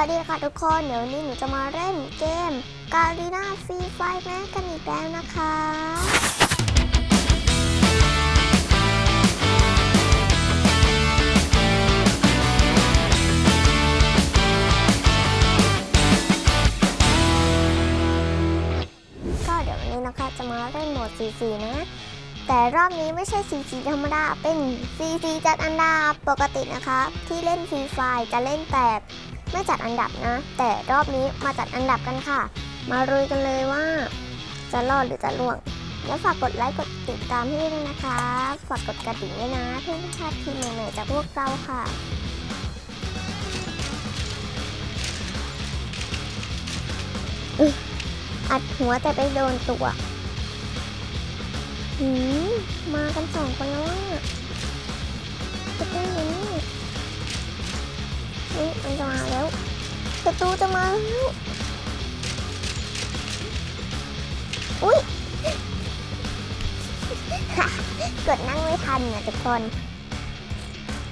วัสดีค่ะทุกคนเดี๋ยวนี้หนูจะมาเล่นเกมการีนาฟรีไฟแม็กกันอีกแล้วนะคะ ก็เดี๋ยววันนี้นะคะจะมาเล่นโหมด CC นะ แต่รอบนี้ไม่ใช่ CC ธรรมดา เป็น CC จัดอันดับปกตินะคะ ที่เล่นฟรีไฟจะเล่นแต่ ไม่จัดอันดับนะ แต่รอบนี้มาจัดอันดับกันค่ะ มารุยกันเลยว่า จะรอดหรือจะล่วง แล้วฝากกดไลค์กดติดตามให้ด้วยนะคะ ฝากกดกระดิ่งด้วยนะเพื่อไม่พลาดคลิปใหม่ๆจากพวกเราค่ะอัดหัวแต่ไปโดนตัวหืมมากันสองคนแล้วอะจะเป็นยัง มันจะมาแล้วศัตรูจะมาแล้วอุ้ยเกิดนั่งไม่ทันนะทุกคน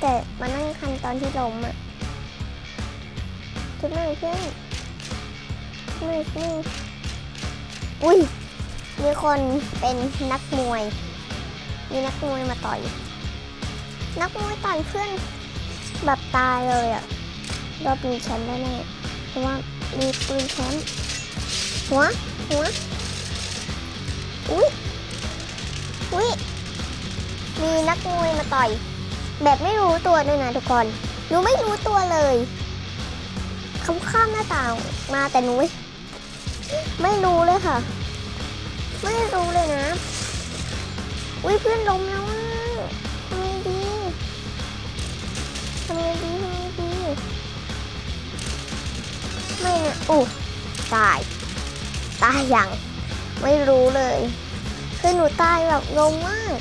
แต่มานั่งทันตอนที่ล้มอะทุกหน่อยเพื่อนทุกหน่อยเพื่อนอุ้ยมีคนเป็นนักมวย มีนักมวยมาต่อย นักมวยต่อยเพื่อนแบบตายเลยอะ รอบนี้แชมป์แน่ๆเพราะว่ามีปืนแชมป์หัวหัวอุ้ยอุ้ยมีนักมวยมาต่อย แบบไม่รู้ตัวด้วยนะทุกคนหนูไม่รู้ตัวเลยเขาข้ามหน้าต่างมาแต่หนูไม่ไม่รู้เลยค่ะ ไม่รู้เลยนะอุ้ยเพื่อนล้มแล้วอะทำไงดีทำไงดีทำไงดี อู้ตาย ตายอย่างไม่รู้เลย คือหนูตายแบบงงมาก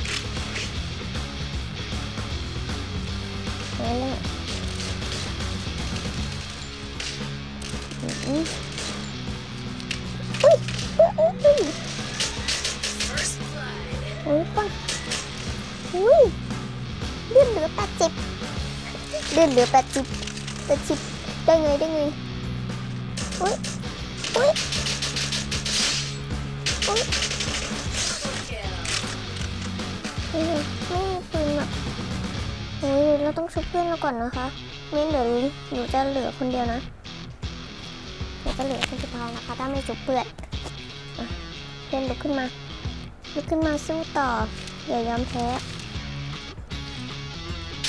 นั่นแหละอืมอุ้ยอุ้ยอุ้ยอุ้ยอุ้ยปังอุ้ยเลือดเหลือแปดสิบเลือดเหลือแปดสิบแปดสิบได้ไงได้ไง อุ้ยอุ้ยอุ้ยไม่มีปืนแบบเฮ้ยเราต้องชุบเพื่อนเราก่อนนะคะไม่เดี๋ยวหนูจะเหลือคนเดียวนะหนูจะเหลือคนสุดท้ายนะคะ ถ้าไม่ชุบเพื่อนเพื่อนลุกขึ้นมาลุกขึ้นมาสู้ต่ออย่ายอมแพ้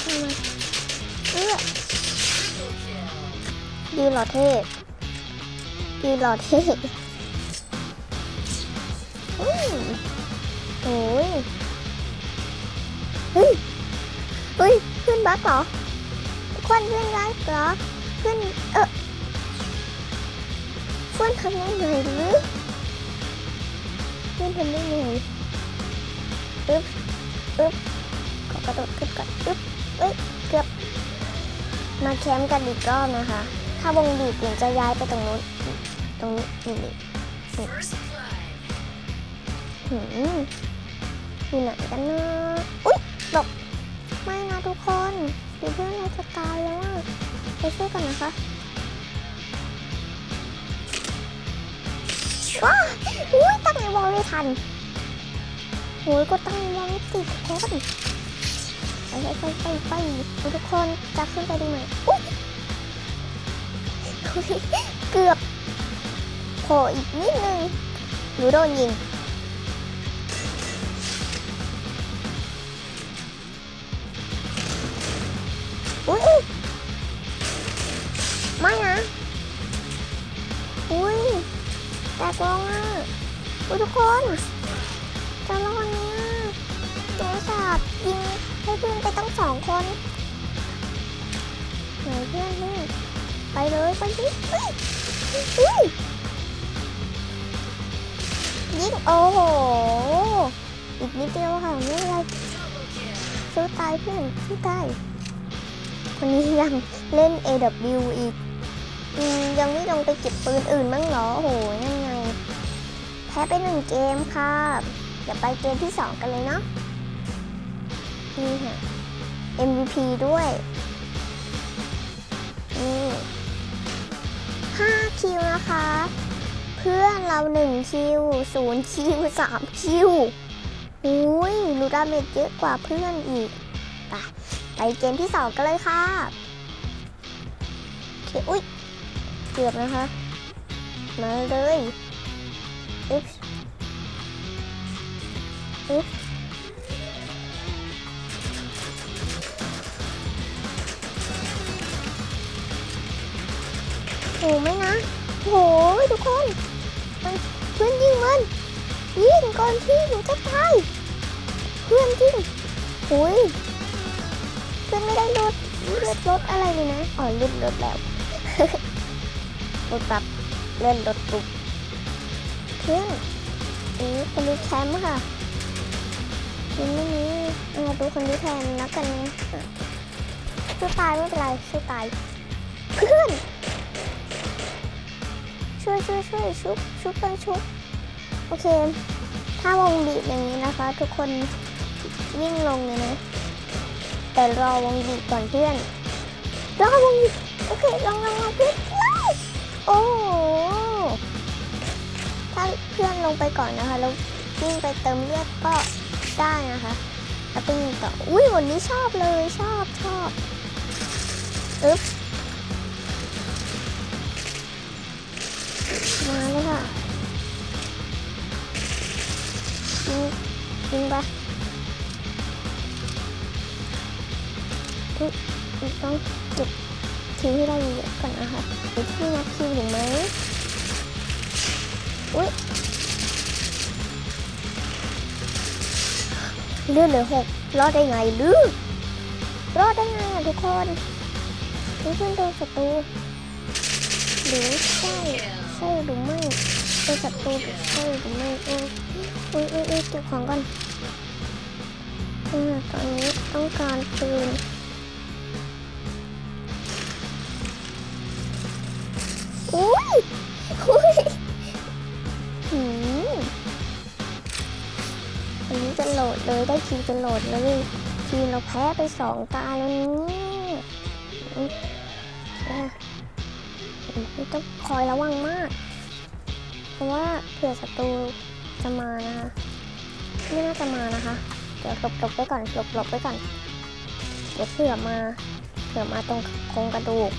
ขึ้นมาเอื้อยืนหล่อเท่ยื นหล่อเท่โอ้ยเฮ้ยเฮ้ยเพื่อนบักเหรอควันเพื่อนบักเหรอเพื่อนเออเพื่อนทำได้ไงหรือเพื่อนทำได้ไงอึ๊บอึ๊บขอกระโดดขึ้นก่อนอึ๊บเอ้ย เกือบ มาแคมป์กันอีกรอบนะคะ ถ้าวงบีบหนูจะย้ายไปตรงนู้น ตรงนี้นี่นี่นี่หืมอยู่ไหนกันนะอุ๊ยหลบไม่นะทุกคนเดี๋ยวเพื่อนเราจะตายแล้วอะไปช่วยกันนะคะว้าวอุ้ยตั้งไอ้วอลไม่ทันโอ้ยก็ตั้งวางติดคนไปไปไปไปไปทุกคนจะขึ้นไปดีไหมอุ๊ยอุ๊ยเกือบโผล่อีกนิดนึงหนูโดนยิง อุ้ยไม่นะ อุ้ยแตกลงอะอุ้ยทุกคนจะรอดเนี่ยหนูสาบยิงให้เพื่อนไปตั้งสองคนไหนเพื่อนเพื่อนไปเลยไปดิเฮ้ยเฮ้ย ยิงโอ้โห อีกนิดเดียวค่ะไม่เป็นไรสู้ตายเพื่อนสู้ตายคนนี้ยังเล่น AW อีกอืมยังไม่ลงไปเก็บปืนอื่นบ้างเหรอโอ้โหนั่นไง แพ้ไปหนึ่งเกมค่ะเดี๋ยวไปเกมที่2กันเลยเนาะนี่ค่ะ MVP ด้วย นี่คิวนะคะ พื่อนเราหนึ่งคิวศูนย์คิวสามคิวอุ้ยรู้ดาเมจเยอะกว่าเพื่อนอีกไปไปเกมที่สองกันเลยค่ะโอเคอุ้ยเกือบนะคะ มาเลยอึ๊บอึ๊บโหไม่นะโหทุกคน ก่อนที่หนูจะตายเพื่อนยิงโอ้ยเพื่อนไม่ได้ลดเลือดลดอะไรเลยนะอ๋อลดลดแล้วลดแบบเลื่อนลดปุ๊บเพื่อนนี่คนนี้แชมป์ค่ะยังไม่มีเอาดูคนนี้แทนแล้วกันช่วยตายไม่เป็นไรช่วยตายเพื่อนช่วยช่วยช่วยชุบชุบกันชุบโอเค ถ้าวงบีบอย่างนี้นะคะ ทุกคนวิ่งลงเลยนะ แต่รอวงบีบก่อนเพื่อนรอวงบีบโอเคลองลองลองเพื่อนโอ้ถ้าเพื่อนลงไปก่อนนะคะแล้ววิ่งไปเติมเลือดก็ได้นะคะแล้วเป็นต่ออุ้ยวันนี้ชอบเลยชอบชอบอึ๊บมาเลยค่ะ ยิงยิงไปต้องเก็บคิวให้ได้เยอะก่อนนะคะเดี๋ยวพี่นับคิวถึงไหมอุ้ยเลือนเหลือหกรอดได้ไงลือรอดได้ไงอะทุกคนเพื่อนโดนศัตรูหรือใช่ใช่หรือไม่ เป็นศัตรูหรือใช่หรือไม่โอ้ยโอ้ยโอ้ยโอ้ยเก็บของก่อนอ่าตอนนี้ต้องการปืนอุ้ยอุ้ยหืมอันนี้จะโหลดเลยได้คิวจะโหลดเลยทีเราแพ้ไปสองตาแล้วเนี่ยอืมอะนี่ต้องคอยระวังมาก เพราะว่าเผื่อศัตรูจะมานะคะไม่น่าจะมานะคะ เดี๋ยวหลบหลบไปก่อนหลบหลบไปก่อนเดี๋ยวเผื่อมาเผื่อมาตรงโครงกระดูก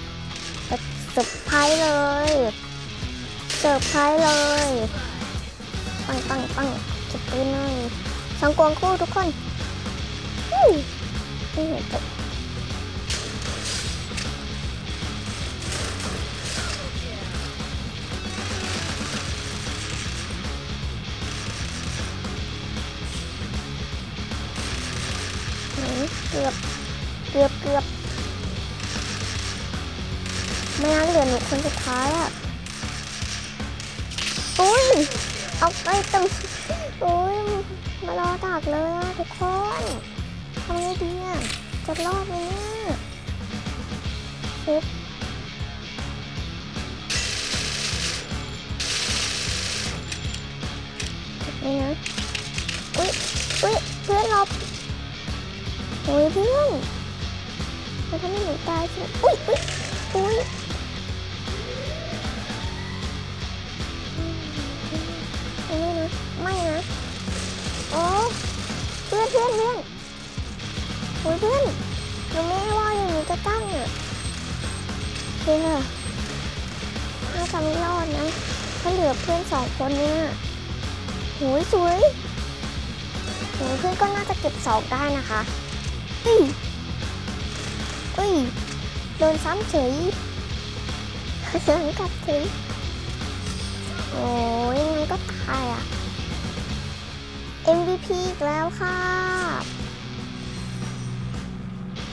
จะเซอร์ไพรส์เลยเซอร์ไพรส์เลยปังปังปังเก็บปืนหน่อยสองกวงคู่ทุกคนอู้ไม่เห็นจบ คนสุดท้ายอะอุ้ย เอาไปตึงอุ้ย มารอดักเลยอะทุกคนทำไงดีอะจะรอดไหมเนี่ยเช็ดนี่นะอุ้ยอุ้ยเพื่อนเราโอ้ยเพื่อนมันทำให้หนูตายใช่ไหมอุ้ยอุ้ยอุ้ย พื่อนเพื่อนเพื่อนโอ้ยเพื่อนหนูไม่ว่าอย่างนี้จะตั้งอะเคค่ะน่าจะไม่รอดนะถ้าเหลือเพื่อนสองคนเนี่ยโอ้ยสวยโอ้ยเพื่อนก็น่าจะเก็บสองได้นะคะเฮ้ยเฮ้ยโดนซ้ำเฉยเดินกลับเฉยโอ้ยยังไงก็ตายอะ MVP อีกแล้วค่ะ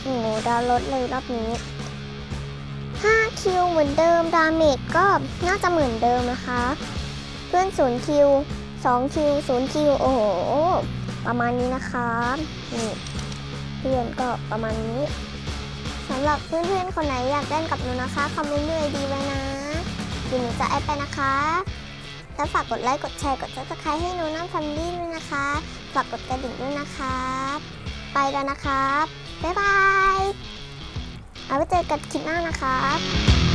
โอ้โหดาวลดเลยรอบนี้ 5 คิวเหมือนเดิม ดาเมจก็น่าจะเหมือนเดิมนะคะ เพื่อน0คิว2คิว0คิวโอ้โห ประมาณนี้นะคะนี่เพื่อนก็ประมาณนี้สำหรับเพื่อนๆคนไหนอยากเล่นกับหนูนะคะ คอมเมนต์เลยดีไว้นะเดี๋ยวหนูจะแอดไปนะคะ แล้วฝากกดไลค์ กดแชร์ กดซับสไครต์ให้หนูน้ำฟัมลี่ด้วยนะคะ ฝากกดกระดิ่งด้วยนะคะไปแล้วนะครับ บ๊ายบาย เอาไว้เจอกันคลิปหน้านะครับ